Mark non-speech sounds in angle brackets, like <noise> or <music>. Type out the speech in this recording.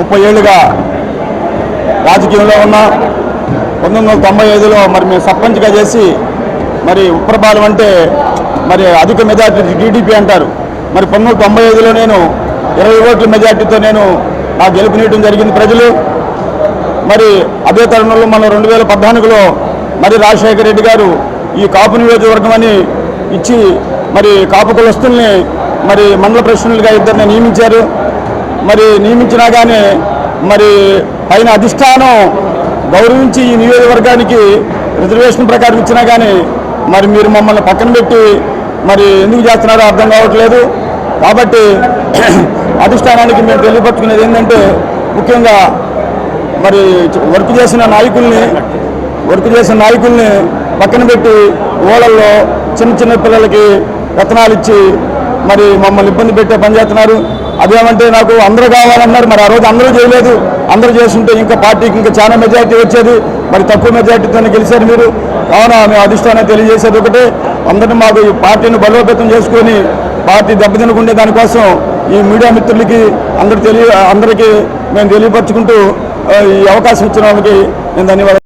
ముప్పై ఏళ్ళుగా రాజకీయంలో ఉన్నా పంతొమ్మిది వందల తొంభై ఐదులో మరి మేము సర్పంచ్గా చేసి మరి ఉప్రబాలం అంటే మరి అధిక మెజార్టీ టీడీపీ అంటారు. మరి పంతొమ్మిది వందల తొంభై ఐదులో నేను ఇరవై ఓట్ల మెజార్టీతో నేను నాకు గెలుపునీయడం జరిగింది ప్రజలు. మరి అదే తరుణంలో మనం రెండు వేల పద్నాలుగులో మరి రాజశేఖర రెడ్డి గారు ఈ కాపు నియోజకవర్గం అని ఇచ్చి మరి కాపు కులస్తుల్ని మరి మండల ప్రెసిడెంట్లుగా ఇద్దరిని నియమించారు. మరి నియమించినా కానీ మరి పైన అధిష్టానం గౌరవించి ఈ నియోజకవర్గానికి రిజర్వేషన్ ప్రకారం ఇచ్చినా కానీ మరి మీరు మమ్మల్ని పక్కన పెట్టి మరి ఎందుకు చేస్తున్నారో అర్థం కావట్లేదు. కాబట్టి <clears throat> అధిష్టానానికి మేము తెలియపరుచుకునేది ఏంటంటే ముఖ్యంగా మరి వర్క్ చేసిన నాయకుల్ని వర్క్ చేసిన నాయకుల్ని పక్కన పెట్టి ఓళ్ళల్లో చిన్న చిన్న పిల్లలకి రత్నాలు ఇచ్చి మరి మమ్మల్ని ఇబ్బంది పెట్టే పని చేస్తున్నారు. అదేమంటే నాకు అందరూ కావాలన్నారు. మరి ఆ రోజు అందరూ చేయలేదు. అందరూ చేస్తుంటే ఇంకా పార్టీకి ఇంకా చాలా మెజార్టీ వచ్చేది. మరి తక్కువ మెజారిటీతోనే గెలిచారు మీరు. కావున మేము అధిష్టానం తెలియజేసేది ఒకటే. అందరినీ మాకు ఈ పార్టీని బలోపేతం చేసుకొని పార్టీ దెబ్బతినకుండే దానికోసం ఈ మీడియా మిత్రులకి అందరు తెలియ అందరికీ మేము తెలియపరచుకుంటూ ఈ అవకాశం ఇచ్చిన వాళ్ళకి నేను ధన్యవాదాలు.